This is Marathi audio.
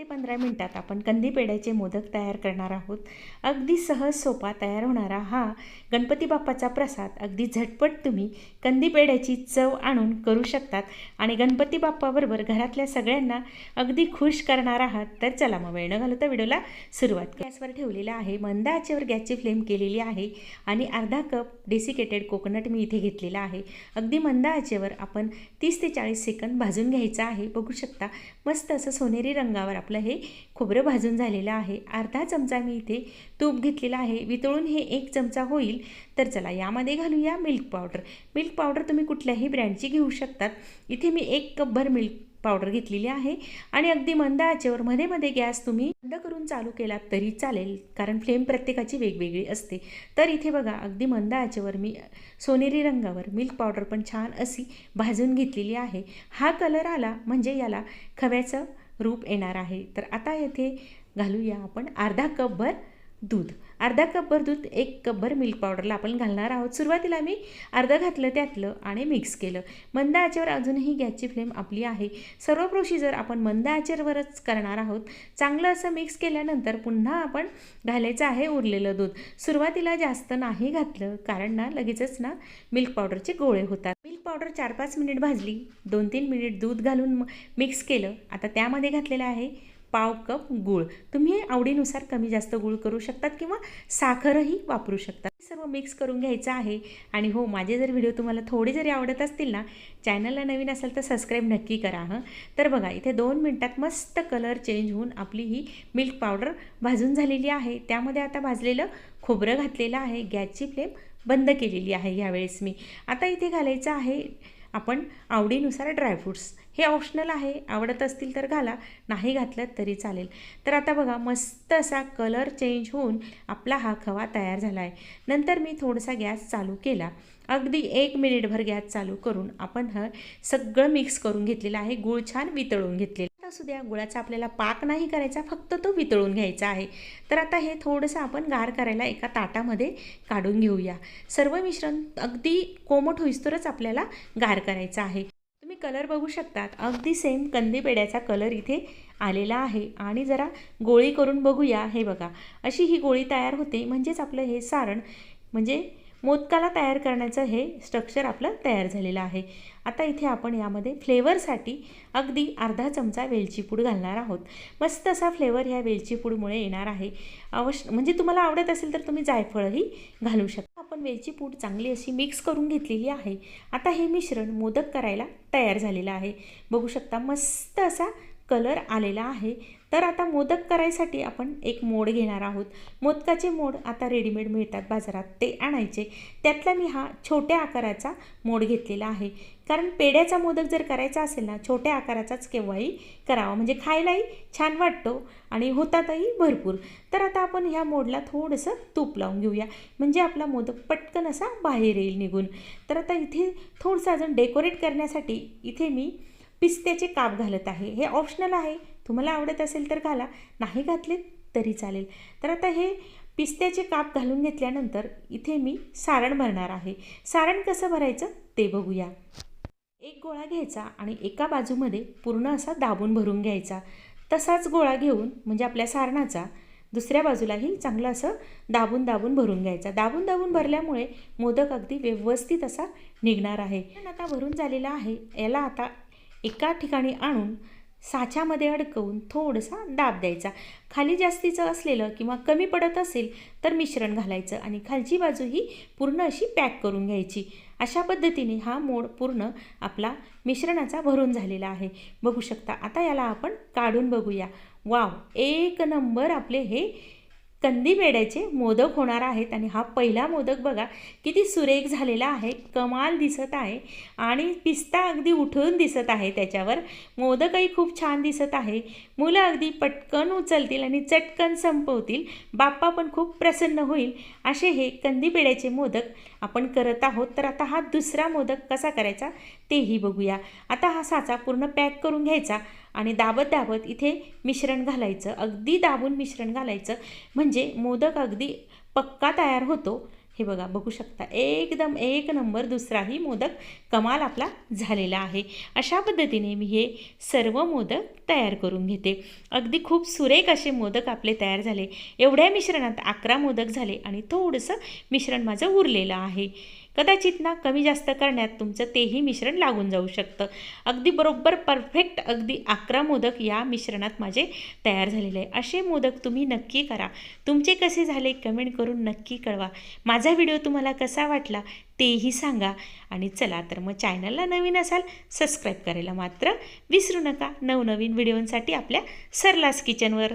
ते पंधरा मिनटात आपण कंदी पेढ्याचे मोदक तयार करणार आहोत. अगदी सहज सोपा तयार होणारा हा गणपती बाप्पाचा प्रसाद. अगदी झटपट तुम्ही कंदी पेढ्याची चव आणून करू शकतात. आणि गणपती बाप्पाबरोबर घरातल्या सगळ्यांना अगदी खुश करणार आहात. तर चला मग वेळ न घालवता व्हिडिओला सुरुवात गॅसवर ठेवलेला आहे. मंद आचेवर गॅसची फ्लेम केलेली आहे. आणि अर्धा कप डेसिकेटेड कोकोनट मी इथे घेतलेला आहे. अगदी मंद आचेवर आपण तीस ते चाळीस सेकंद भाजून घ्यायचं आहे. बघू शकता मस्त असं सोनेरी रंगावर आपलं हे खोबरं भाजून झालेलं आहे. अर्धा चमचा मी इथे तूप घेतलेला आहे. वितळून हे एक चमचा होईल. तर चला यामध्ये घालूया मिल्क पावडर. मिल्क पावडर तुम्ही कुठल्याही ब्रँडची घेऊ शकतात. इथे मी एक कपभर मिल्क पावडर घेतलेली आहे. आणि अगदी मंद आचेवर मध्ये मध्ये गॅस तुम्ही बंद करून चालू केलात तरी चालेल. कारण फ्लेम प्रत्येकाची वेगवेगळी असते. तर इथे बघा अगदी मंद आचेवर मी सोनेरी रंगावर मिल्क पावडर पण छान अशी भाजून घेतलेली आहे. हा कलर आला म्हणजे याला खव्याचं रूप येणार आहे. तर आता येथे घालूया आपण अर्धा कपभर दूध. अर्धा कपभर दूध एक कपभर मिल्क पावडरला आपण घालणार आहोत. सुरुवातीला मी अर्धं घातलं त्यातलं आणि मिक्स केलं. मंद आचेवर अजूनही गॅसची फ्लेम आपली आहे. सर्व प्रोसिजर आपण मंद आचेवरच करणार आहोत. चांगलं असं मिक्स केल्यानंतर पुन्हा आपण घालायचं आहे उरलेलं दूध. सुरुवातीला जास्त नाही घातलं कारण ना लगेचच ना मिल्क पावडरचे गोळे होतात. मिल्क पावडर चार पाच मिनिट भाजली दोन तीन मिनिट दूध घालून मिक्स केलं. आता त्यामध्ये घातलेलं आहे. पाव कप गूळ. तुम्ही आवडीनुसार कमी जास्त गूळ करू शकतात किंवा साखरही वापरू शकतात. सर्व मिक्स करून घ्यायचं आहे. आणि हो माझे जर व्हिडिओ तुम्हाला थोडे जरी आवडत असतील ना चॅनलला नवीन असेल तर सबस्क्राईब नक्की करा हं. तर बघा इथे दोन मिनटात मस्त कलर चेंज होऊन आपली ही मिल्क पावडर भाजून झालेली आहे. त्यामध्ये आता भाजलेलं खोबरं घातलेलं आहे. गॅसची फ्लेम बंद केलेली आहे ह्यावेळेस मी. आता इथे घालायचं आहे आपण आवडीनुसार ड्रायफ्रूट्स हे ऑप्शनल आहे. आवडत असतील तर घाला. नाही घातलं तरी चालेल. तर आता बघा मस्त असा कलर चेंज होऊन आपला हा खवा तयार झाला आहे नंतर मी थोडासा गॅस चालू केला. अगदी एक मिनिटभर गॅस चालू करून आपण हा सगळं मिक्स करून घेतलेलं आहे. गूळ छान वितळून घेतलेलं असू द्या गुळाचा आपल्याला पाक नाही करायचा फक्त तो वितळून घ्यायचा आहे. तर आता हे थोडंसं आपण गार करायला एका ताटामध्ये काढून घेऊया. सर्व मिश्रण अगदी कोमट होईस्तोरच आपल्याला गार करायचं आहे. तुम्ही कलर बघू शकतात. अगदी सेम कंदी पेड्याचा कलर इथे आलेला आहे. आणि जरा गोळी करून बघूया. हे बघा अशी ही गोळी तयार होते. म्हणजेच आपलं हे सारण म्हणजे मोदकाला तयार करण्याचं हे स्ट्रक्चर आपलं तयार झालेलं आहे. आता इथे आपण यामध्ये फ्लेवरसाठी अगदी अर्धा चमचा वेलची पूड घालणार आहोत. मस्त असा फ्लेवर ह्या वेलची पूडमुळे येणार आहे. अवश्य म्हणजे तुम्हाला आवडत असेल तर तुम्ही जायफळही घालू शकता. आपण वेलची पूड चांगली अशी मिक्स करून घेतलेली आहे. आता हे मिश्रण मोदक करायला तयार झालेलं आहे. बघू शकता मस्त असा कलर आलेला आहे. तर आता मोदक करायसाठी आपण एक मोड घेणार आहोत. मोदकाचे मोड आता रेडीमेड मिळतात बाजारात. ते आणायचे. त्यातला मी हा छोट्या आकाराचा मोड घेतलेला आहे. कारण पेड्याचा मोदक जर करायचा असेल ना छोट्या आकाराचाच केव्हाही करावा. म्हणजे खायलाही छान वाटतो आणि होतातही भरपूर. तर आता आपण ह्या मोडला थोडंसं तूप लावून घेऊया. म्हणजे आपला मोदक पटकन असा बाहेर येईल निघून. तर आता इथे थोडंसं अजून डेकोरेट करण्यासाठी इथे मी पिस्त्याचे काप घालत आहे. हे ऑप्शनल आहे. तुम्हाला आवडत असेल तर घाला. नाही घातले तरी चालेल. तर आता हे पिस्त्याचे काप घालून घेतल्यानंतर इथे मी सारण भरणार आहे. सारण कसं भरायचं ते बघूया. एक गोळा घ्यायचा आणि एका बाजूमध्ये पूर्ण असा दाबून भरून घ्यायचा. तसाच गोळा घेऊन म्हणजे आपल्या सारणाचा दुसऱ्या बाजूलाही चांगलं असं दाबून दाबून भरून घ्यायचा. दाबून दाबून भरल्यामुळे मोदक अगदी व्यवस्थित असा निघणार आहे. आता भरून झालेला आहे. याला आता एका ठिकाणी आणून साच्यामध्ये अडकवून थोडासा दाब द्यायचा. खाली जास्तीचं असलेलं किंवा कमी पडत असेल तर मिश्रण घालायचं आणि खालची बाजू ही पूर्ण अशी पॅक करून घ्यायची. अशा पद्धतीने हा मोड पूर्ण आपला मिश्रणाचा भरून झालेला आहे. बघू शकता आता याला आपण काढून बघूया. वाव एक नंबर आपले हे कंदी पेड्याचे मोदक होणार आहेत आणि हा पहिला मोदक बघा किती सुरेख झालेला आहे कमाल दिसत आहे आणि पिस्ता अगदी उठून दिसत आहे त्याच्यावर. मोदकही खूप छान दिसत आहे. मुलं अगदी पटकन उचलतील आणि चटकन संपवतील. बाप्पा पण खूप प्रसन्न होईल. असे हे कंदी पेड्याचे मोदक आपण करत आहोत. तर आता हा दुसरा मोदक कसा करायचा? तेही बघूया. आता हा साचा पूर्ण पॅक करून घ्यायचा आणि दाबत दाबत इथे मिश्रण घालायचं. अगदी दाबून मिश्रण घालायचं. म्हणजे मोदक अगदी पक्का तयार होतो. हे बघा बघू शकता. एकदम एक नंबर दुसराही मोदक कमाल आपला झालेला आहे. अशा पद्धतीने मी हे सर्व मोदक तयार करून घेते. अगदी खूप सुरेख असे मोदक आपले तयार झाले. एवढ्या मिश्रणात अकरा मोदक झाले आणि थोडंसं मिश्रण माझं उरलेलं आहे. कदाचित ना कमी जास्त करण्यात तुमचं तेही मिश्रण लागून जाऊ शकतं. अगदी बरोबर परफेक्ट अगदी अकरा मोदक या मिश्रणात माझे तयार झालेले आहे. असे मोदक तुम्ही नक्की करा. तुमचे कसे झाले कमेंट करून नक्की कळवा. माझा व्हिडिओ तुम्हाला कसा वाटला तेही सांगा. आणि चला तर मग चॅनलला नवीन असाल सबस्क्राईब करायला मात्र विसरू नका. नवनवीन व्हिडिओंसाठी आपल्या सरलास किचनवर.